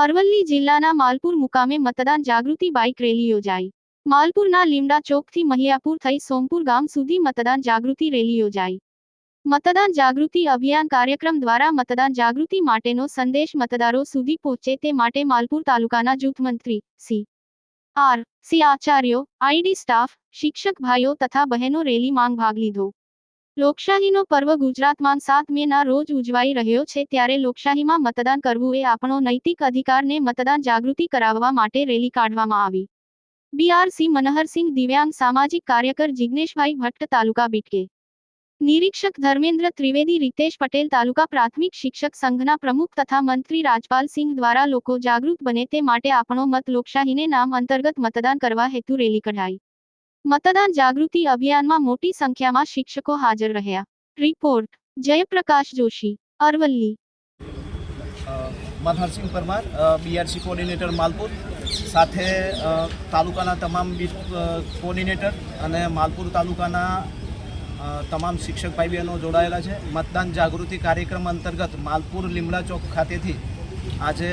અરવલ્લી જિલ્લાના માલપુર મુકામે મતદાન જાગૃતિ બાઇક રેલી યોજાઈ. માલપુરના લીમડા ચોકથી મહિયાપુર થઈ સોમપુર ગામ સુધી મતદાન જાગૃતિ રેલી યોજાઈ. મતદાન જાગૃતિ અભિયાન કાર્યક્રમ દ્વારા મતદાન જાગૃતિ માટેનો સંદેશ મતદારો સુધી પહોંચે તે માટે માલપુર તાલુકાના જૂથ મંત્રી સી. આર. સી. આચાર્યો, આઈડી સ્ટાફ, શિક્ષક ભાઈઓ તથા બહેનો રેલી માંગ ભાગ લીધો. લોકશાહીનો પર્વ ગુજરાતમાં સાત મેના રોજ ઉજવાઈ રહ્યો છે ત્યારે લોકશાહીમાં મતદાન કરવું એ આપણો નૈતિક અધિકારને મતદાન જાગૃતિ કરાવવા માટે રેલી કાઢવામાં આવી. બીઆરસી મનહરસિંહ દિવ્યાંગ સામાજિક કાર્યકર જિગ્નેશભાઈ ભટ્ટ તાલુકા બીટકે. નિરીક્ષક ધર્મેન્દ્ર ત્રિવેદી રીતેશ પટેલ તાલુકા પ્રાથમિક શિક્ષક સંઘના પ્રમુખ તથા મંત્રી રાજપાલસિંહ દ્વારા લોકો જાગૃત બને તે માટે આપણો મત લોકશાહીને નામ અંતર્ગત મતદાન કરવા હેતુ રેલી કઢાઈ. મતદાન જાગૃતિ અભિયાનમાં મોટી સંખ્યામાં શિક્ષકો હાજર રહ્યા. Report, Jayprakash Joshi, Aravalli. Manharsinh Parmar BRC coordinator Malpur, સાથે તાલુકાના તમામ કોર્ડિનેટર અને માલપુર તાલુકાના તમામ શિક્ષક ભાઈ બહેનો જોડાયેલા છે. મતદાન જાગૃતિ કાર્યક્રમ અંતર્ગત માલપુર લીમડા ચોક ખાતેથી આજે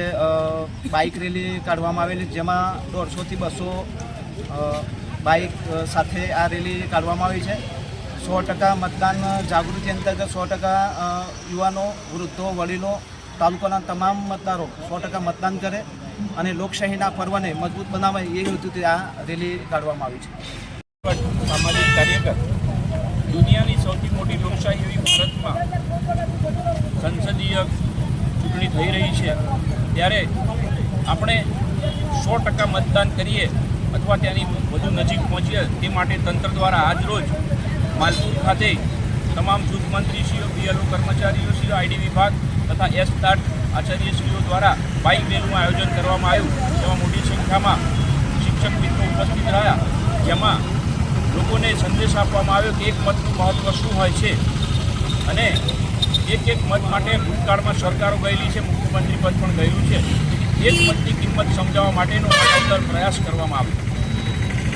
બાઇક રેલી કાઢવામાં આવેલી, જેમાં દોઢસોથી બસો બાઇક સાથે આ રેલી કાઢવામાં આવી છે. સો ટકા મતદાન જાગૃતિ અંતર્ગત સો ટકા યુવાનો, વૃદ્ધો, વડીલો, તાલુકાના તમામ મતદારો સો ટકા મતદાન કરે અને લોકશાહીના પર્વને મજબૂત બનાવે એ હેતુથી આ રેલી કાઢવામાં આવી છે. સામાજિક કાર્યકર, દુનિયાની સૌથી મોટી લોકશાહી એવી ભારતમાં સંસદીય ચૂંટણી થઈ રહી છે, ત્યારે આપણે સો ટકા મતદાન કરીએ અથવા ત્યાંની વધુ નજીક પહોંચીએ તે માટે તંત્ર દ્વારા આજરોજ માલપુર ખાતે તમામ જૂથ મંત્રીશ્રીઓ બીએલઓ કર્મચારીઓશ્રીઓ, આઈડી વિભાગ તથા એસ તાટ આચાર્યશ્રીઓ દ્વારા બાઇક રેલીનું આયોજન કરવામાં આવ્યું. જેમાં મોટી સંખ્યામાં શિક્ષક મિત્રો ઉપસ્થિત રહ્યા. જેમાં લોકોને સંદેશ આપવામાં આવ્યો કે એક મતનું મહત્ત્વ શું હોય છે અને એક એક મત માટે ભૂતકાળમાં સરકારો ગયેલી છે, મુખ્યમંત્રી પદ પણ ગયેલું છે. એક મતની કિંમત સમજાવવા માટેનો પ્રયાસ કરવામાં આવ્યો.